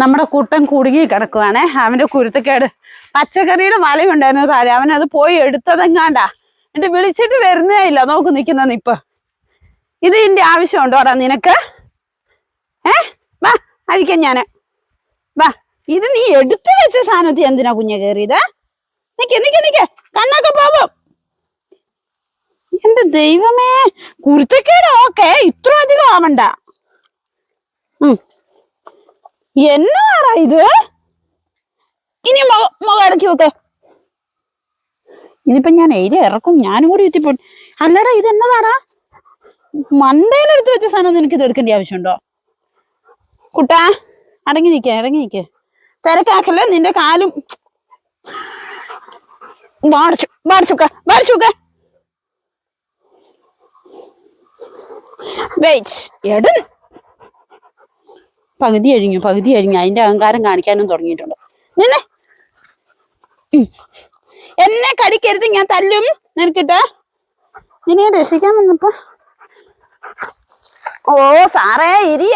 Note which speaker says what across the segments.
Speaker 1: നമ്മുടെ കുട്ടൻ കുടുങ്ങി കിടക്കുവാണേ. അവന്റെ കുരുത്തക്കേട്. പച്ചക്കറിയുടെ വലയുണ്ടായിരുന്നു താഴെ അവൻ അത് പോയി എടുത്തതെങ്ങാണ്ടാ? എന്നിട്ട് വിളിച്ചിട്ട് വരുന്നേ ഇല്ല. നോക്ക് നിക്കുന്ന നിപ്പ് ഇത് ഇതിന്റെ ആവശ്യമുണ്ടോടാ നിനക്ക്? ഏ? വാ അഴിക്കാം ഞാൻ. വാ ഇത് നീ എടുത്തു വെച്ച സാധനത്തിൽ എന്തിനാ കുഞ്ഞ കയറിയത്? നിക്ക നിക്ക നിക്ക. കണ്ണൊക്കെ പോവും. എന്റെ ദൈവമേ കുരുത്തക്കേട് ഓക്കെ ഇത്ര അധികം ആവണ്ട. ഉം. എന്നാടാ ഇത്? ഇനി മുഖ ഇടക്കി നോക്ക് ഇതിപ്പോ ഞാൻ എരി ഇറക്കും ഞാനും കൂടി എത്തിപ്പോ അല്ലടാ ഇത് എന്നതാടാ മണ്ടയിലെടുത്ത് വെച്ച സാധനം നിനക്ക് ഇത് എടുക്കേണ്ട ആവശ്യമുണ്ടോ? കുട്ടാ അടങ്ങി നിക്ക അടങ്ങി നിക്ക. തിരക്കാക്കല്ലേ നിന്റെ കാലും. വാടിച്ചു വാടിച്ചുക്ക വാടിച്ചുക്ക വെയിറ്റ് എടൻ പകുതി കഴിഞ്ഞു പകുതി കഴിഞ്ഞു അതിന്റെ അഹങ്കാരം കാണിക്കാനും തുടങ്ങിയിട്ടുണ്ട്. നിന്നെ. എന്നെ കടിക്കരുത് ഞാൻ തല്ലും. നിനക്കിട്ട്. നിന്നെ രക്ഷിക്കാൻ വന്നപ്പോ. ഓ സാറേ ഇരിയ.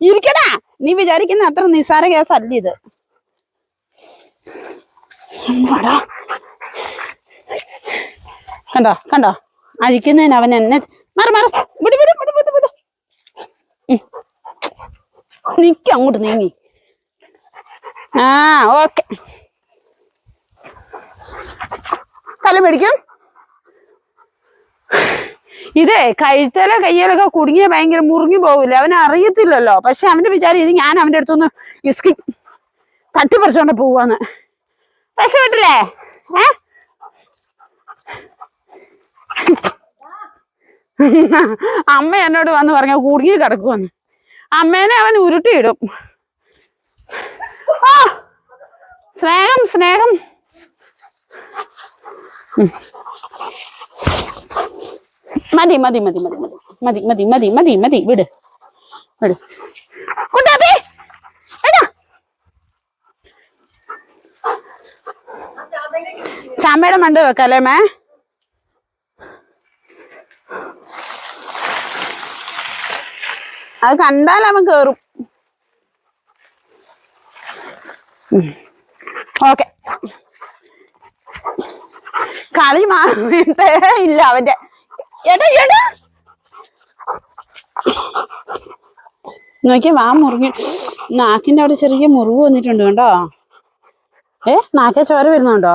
Speaker 1: ഇരിക്കടാ. നീ വിചാരിക്കുന്ന അത്ര നിസ്സാര കേസ് അല്ല ഇത് കണ്ടോ കണ്ടോ? അഴിക്കുന്നതിന് അവൻ എന്നെ മാറി മാറി ഉം. നിക്ക് അങ്ങോട്ട് നീങ്ങി. ആ ഓക്കെ. തല പിടിക്കും. ഇതേ കഴുത്തലോ കയ്യലൊക്കെ കുടുങ്ങിയ ഭയങ്കര മുറുങ്ങി പോവില്ല? അവൻ അറിയത്തില്ലല്ലോ. പക്ഷെ അവന്റെ വിചാരം ഇത് ഞാൻ അവന്റെ അടുത്തൊന്ന് ഇസ്കി തട്ടിപ്പറിച്ചോണ്ട് പോവാന്ന്. രക്ഷപ്പെട്ടില്ലേ ഏ? അമ്മ എന്നോട് വന്ന് പറഞ്ഞ കുടുങ്ങി കിടക്കുവന്ന്. അമ്മേനെ അവൻ ഉരുട്ടിയിടും. ആ! സ്നേഹം സ്നേഹം. മതി മതി മതി മതി മതി. മതി മതി മതി മതി വിട്. വിട്. കുട്ടാപ്പി എടാ. ചാമ്പയുടെ മണ്ട വെക്കല്ലേ മേ അത് കണ്ടാൽ അവൻ കേറും. ഓക്കെ. കളി മാറിയിട്ടേ ഇല്ല അവന്റെ എടാ നോക്കിയ വാ മുറിഞ്ഞു. നാക്കിന്റെ അവിടെ ചെറിയ മുറിവ് വന്നിട്ടുണ്ട് കണ്ടോ? ഏ നാക്കെ ചോര വരുന്നുണ്ടോ?